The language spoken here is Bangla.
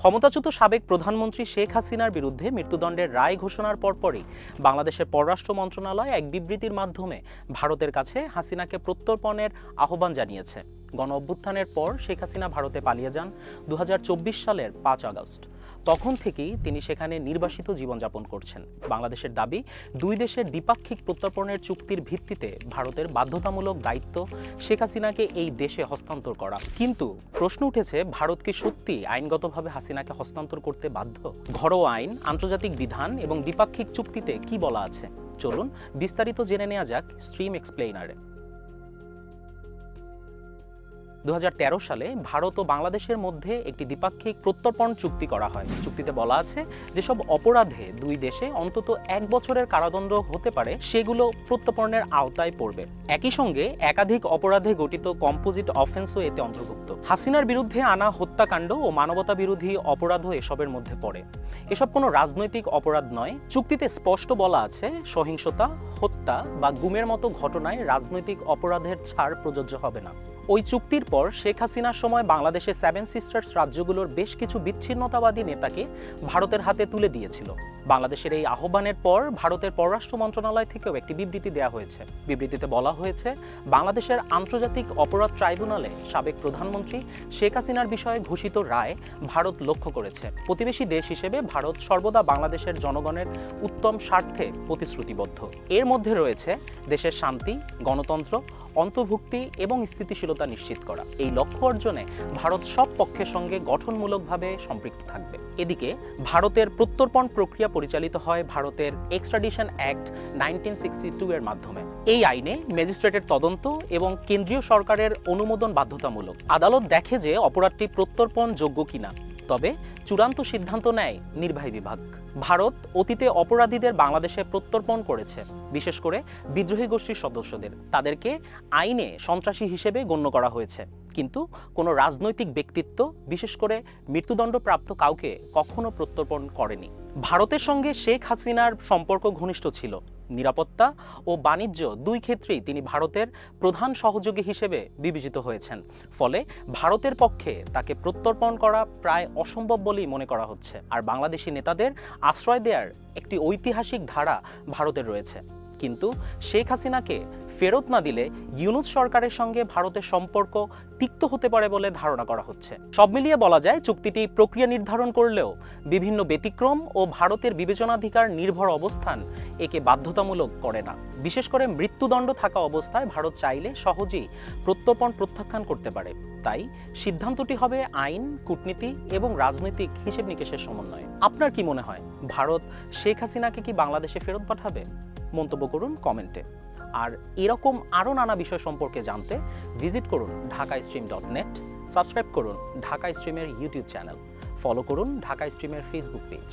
ক্ষমতাচ্যুত সাবেক প্রধানমন্ত্রী শেখ হাসিনার বিরুদ্ধে মৃত্যুদণ্ডের রায় ঘোষণার পরপরই বাংলাদেশের পররাষ্ট্র মন্ত্রণালয় এক বিবৃতির মাধ্যমে ভারতের কাছে হাসিনাকে প্রত্যর্পণের আহ্বান জানিয়েছে। গণ অভ্যুত্থানের পর শেখ হাসিনা ভারতে পালিয়ে যান দুহাজার চব্বিশ সালের পাঁচ আগস্ট। তখন থেকেই তিনি সেখানে নির্বাসিত জীবনযাপন করছেন। বাংলাদেশের দাবি, দুই দেশের দ্বিপাক্ষিক প্রত্যর্পণের চুক্তির ভিত্তিতে ভারতের বাধ্যতামূলক দায়িত্ব শেখ হাসিনাকে এই দেশে হস্তান্তর করা। কিন্তু প্রশ্ন উঠেছে, ভারত কি সত্যি আইনগতভাবে হাসিনাকে হস্তান্তর করতে বাধ্য? ঘরোয়া আইন, আন্তর্জাতিক বিধান এবং দ্বিপাক্ষিক চুক্তিতে কি বলা আছে? চলুন বিস্তারিত জেনে নেওয়া যাক স্ট্রিম এক্সপ্লেইনারে। দু হাজার তেরো সালে ভারত ও বাংলাদেশের মধ্যে একটি দ্বিপাক্ষিক প্রত্যর্পণ চুক্তি করা হয়। চুক্তিতে বলা আছে, যেসব অপরাধে দুই দেশে অন্তত এক বছরের কারাদণ্ড হতে পারে, সেগুলো প্রত্যর্পণের আওতায় পড়বে। একই সঙ্গে একাধিক অপরাধে গঠিত কম্পোজিট অফেন্সও এতে অন্তর্ভুক্ত। হাসিনার বিরুদ্ধে আনা হত্যাকাণ্ড ও মানবতা বিরোধী অপরাধও এসবের মধ্যে পড়ে। এসব কোনো রাজনৈতিক অপরাধ নয়। চুক্তিতে স্পষ্ট বলা আছে, সহিংসতা, হত্যা বা গুমের মতো ঘটনায় রাজনৈতিক অপরাধের ছাড় প্রযোজ্য হবে না। ওই চুক্তির পর শেখ হাসিনার সময় বাংলাদেশের সেভেন সিস্টার্স রাজ্যগুলোর বেশ কিছু বিচ্ছিন্নতাবাদী নেতাকে ভারতের হাতে তুলে দিয়েছিল। বাংলাদেশের এই আহ্বানের পর ভারতের পররাষ্ট্র মন্ত্রণালয় থেকেও একটি বিবৃতি দেওয়া হয়েছে। বিবৃতিতে বলা হয়েছে, বাংলাদেশের আন্তর্জাতিক অপরাধ ট্রাইব্যুনালে সাবেক প্রধানমন্ত্রী শেখ হাসিনার বিষয়ে ঘোষিত রায় ভারত লক্ষ্য করেছে। প্রতিবেশী দেশ হিসেবে ভারত সর্বদা বাংলাদেশের জনগণের উত্তম স্বার্থে প্রতিশ্রুতিবদ্ধ। এর মধ্যে রয়েছে দেশের শান্তি, গণতন্ত্র, অন্তর্ভুক্তি এবং স্থিতিশীলতা নিশ্চিত করা। এই লক্ষ্য অর্জনে ভারত সব পক্ষের সঙ্গে গঠনমূলকভাবে সম্পৃক্ত থাকবে। এদিকে, ভারতের প্রত্যর্পণ প্রক্রিয়া পরিচালিত হয় ভারতের এক্সট্রাডিশন অ্যাক্ট নাইনটিন সিক্সটি এর মাধ্যমে। এই আইনে ম্যাজিস্ট্রেটের তদন্ত এবং কেন্দ্রীয় সরকারের অনুমোদন বাধ্যতামূলক। আদালত দেখে যে অপরাধটি প্রত্যর্পণ যোগ্য কিনা। তবে চূড়ান্ত সিদ্ধান্ত নেয় নির্বাহী বিভাগ। ভারত অতীতে অপরাধীদের বাংলাদেশে প্রত্যর্পণ করেছে, বিশেষ করে বিদ্রোহী গোষ্ঠীর সদস্যদের। তাদেরকে আইনে সন্ত্রাসী হিসেবে গণ্য করা হয়েছে। কিন্তু কোনো রাজনৈতিক ব্যক্তিত্ব, বিশেষ করে মৃত্যুদণ্ডপ্রাপ্ত কাউকে কখনো প্রত্যর্পণ করেনি। ভারতের সঙ্গে শেখ হাসিনার সম্পর্ক ঘনিষ্ঠ ছিল। নিরাপত্তা ও বাণিজ্য দুই ক্ষেত্রেই তিনি ভারতের প্রধান সহযোগী হিসেবে বিবেচিত হয়েছেন। ফলে ভারতের পক্ষে তাকে প্রত্যর্পণ করা প্রায় অসম্ভব বলেই মনে করা হচ্ছে। আর বাংলাদেশি নেতাদের আশ্রয় দেওয়ার একটি ঐতিহাসিক ধারা ভারতের রয়েছে। কিন্তু শেখ হাসিনাকে ফেরত না দিলে ইউনুস সরকারের সঙ্গে ভারতের সম্পর্ক তিক্ত হতে পারে বলে ধারণা করা হচ্ছে। সব মিলিয়ে বলা যায়, চুক্তিটি প্রক্রিয়া নির্ধারণ করলেও বিভিন্ন ব্যতিক্রম ও ভারতের বিবেচনাধিকার নির্ভর অবস্থান একে বাধ্যতামূলক করে না। বিশেষ করে মৃত্যুদণ্ড থাকা অবস্থায় ভারত চাইলে সহজেই প্রত্যর্পণ প্রত্যাখ্যান করতে পারে। তাই সিদ্ধান্তটি হবে আইন, কূটনীতি এবং রাজনৈতিক হিসেব নিকেশের সমন্বয়ে। আপনার কি মনে হয়, ভারত শেখ হাসিনাকে কি বাংলাদেশে ফেরত পাঠাবে? মন্তব্য করুন কমেন্টে। আর এরকম আরও নানা বিষয় সম্পর্কে জানতে ভিজিট করুন Dhaka stream dot net, subscribe করুন ঢাকা স্ট্রিমের ইউটিউব চ্যানেল, ফলো করুন ঢাকা স্ট্রিমের ফেসবুক পেজ।